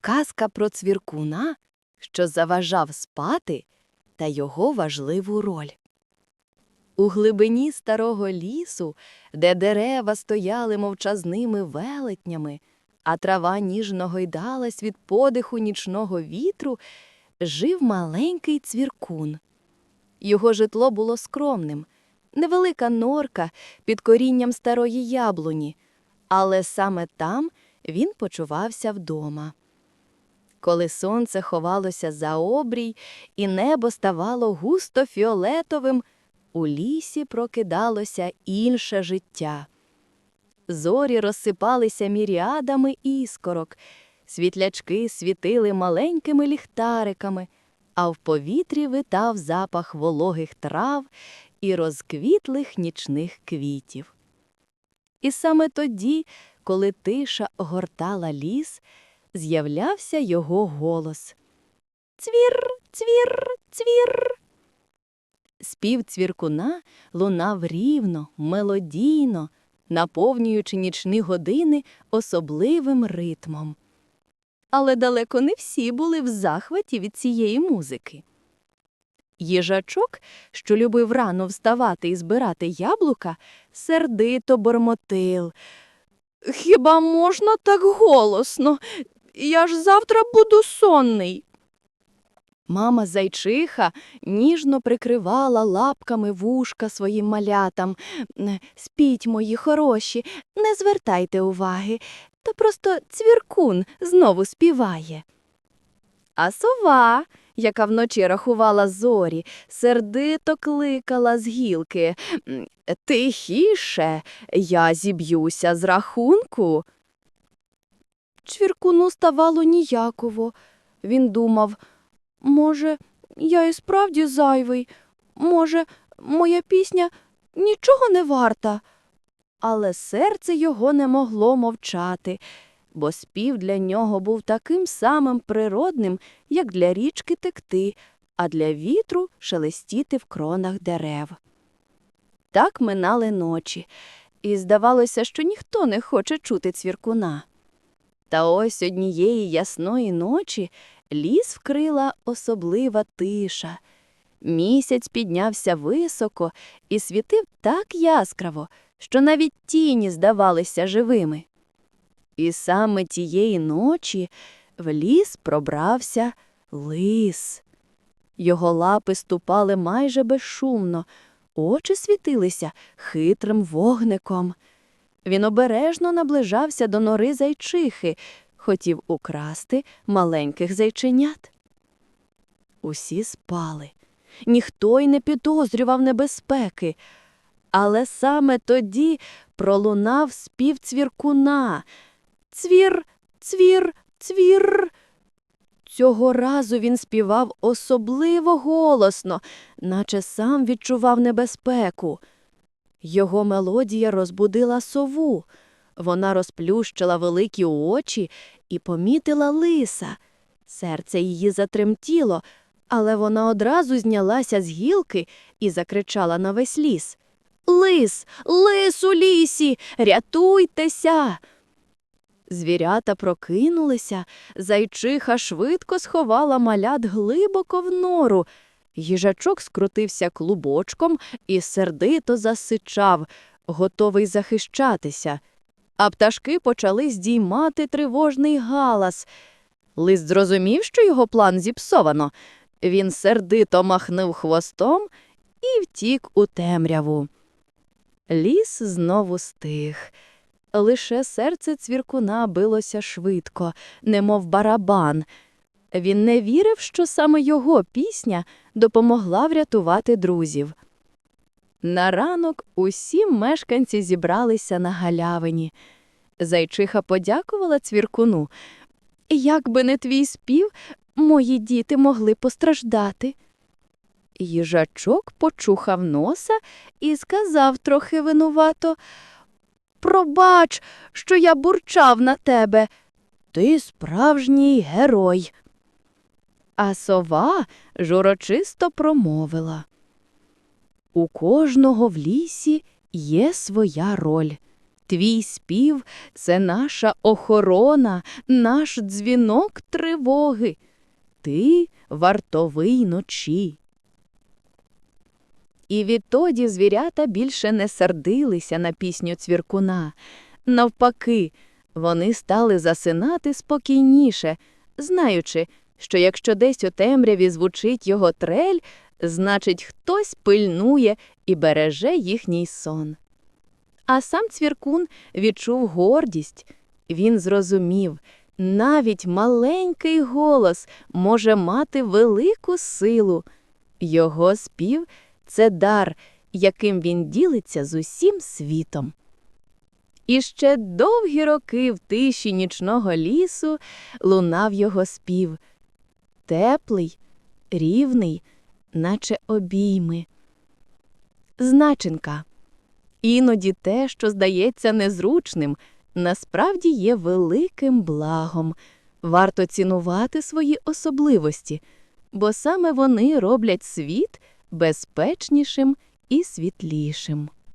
Казка про цвіркуна, що заважав спати, та його важливу роль. У глибині старого лісу, де дерева стояли мовчазними велетнями, а трава ніжно гойдалась від подиху нічного вітру, жив маленький цвіркун. Його житло було скромним, невелика норка під корінням старої яблуні, але саме там він почувався вдома. Коли сонце ховалося за обрій і небо ставало густо фіолетовим, у лісі прокидалося інше життя. Зорі розсипалися міріадами іскорок, світлячки світили маленькими ліхтариками, а в повітрі витав запах вологих трав і розквітлих нічних квітів. І саме тоді, коли тиша огортала ліс, з'являвся його голос. Цвір, цвір, цвір. Спів цвіркуна лунав рівно, мелодійно, наповнюючи нічні години особливим ритмом. Але далеко не всі були в захваті від цієї музики. Їжачок, що любив рано вставати і збирати яблука, сердито бормотив. Хіба можна так голосно? Я ж завтра буду сонний. Мама зайчиха ніжно прикривала лапками вушка своїм малятам. «Е, Спіть, мої хороші, не звертайте уваги, то просто цвіркун знову співає. А сова, яка вночі рахувала зорі, сердито кликала з гілки. Тихіше, я зіб'юся з рахунку. Чвіркуну ставало ніяково. Він думав, може, я і справді зайвий, може, моя пісня нічого не варта. Але серце його не могло мовчати, бо спів для нього був таким самим природним, як для річки текти, а для вітру шелестіти в кронах дерев. Так минали ночі, і здавалося, що ніхто не хоче чути цвіркуна. Та ось однієї ясної ночі ліс вкрила особлива тиша. Місяць піднявся високо і світив так яскраво, що навіть тіні здавалися живими. І саме тієї ночі в ліс пробрався лис. Його лапи ступали майже безшумно, очі світилися хитрим вогником. Він обережно наближався до нори зайчихи, хотів украсти маленьких зайченят. Усі спали, ніхто й не підозрював небезпеки. Але саме тоді пролунав спів цвіркуна. Цвір, цвір, цвір. Цього разу він співав особливо голосно, наче сам відчував небезпеку. Його мелодія розбудила сову. Вона розплющила великі очі і помітила лиса. Серце її затремтіло, але вона одразу знялася з гілки і закричала на весь ліс. Лис, лис у лісі, рятуйтеся. Звірята прокинулися, зайчиха швидко сховала малят глибоко в нору. Їжачок скрутився клубочком і сердито засичав, готовий захищатися. А пташки почали здіймати тривожний галас. Лист зрозумів, що його план зіпсовано. Він сердито махнув хвостом і втік у темряву. Ліс знову стих. Лише серце цвіркуна билося швидко, немов барабан. Він не вірив, що саме його пісня допомогла врятувати друзів. На ранок усі мешканці зібралися на галявині. Зайчиха подякувала цвіркуну. Як би не твій спів, мої діти могли постраждати. Їжачок почухав носа і сказав трохи винувато Пробач, що я бурчав на тебе. Ти справжній герой. А сова журочисто промовила. У кожного в лісі є своя роль. Твій спів це наша охорона, наш дзвінок тривоги. Ти вартовий ночі. І відтоді звірята більше не сердилися на пісню цвіркуна. Навпаки, вони стали засинати спокійніше, знаючи, що якщо десь у темряві звучить його трель, значить, хтось пильнує і береже їхній сон. А сам цвіркун відчув гордість. Він зрозумів, навіть маленький голос може мати велику силу. Його спів це дар, яким він ділиться з усім світом. І ще довгі роки в тиші нічного лісу лунав його спів. Теплий, рівний, наче обійми. Значенка. Іноді те, що здається незручним, насправді є великим благом. Варто цінувати свої особливості, бо саме вони роблять світ безпечнішим і світлішим.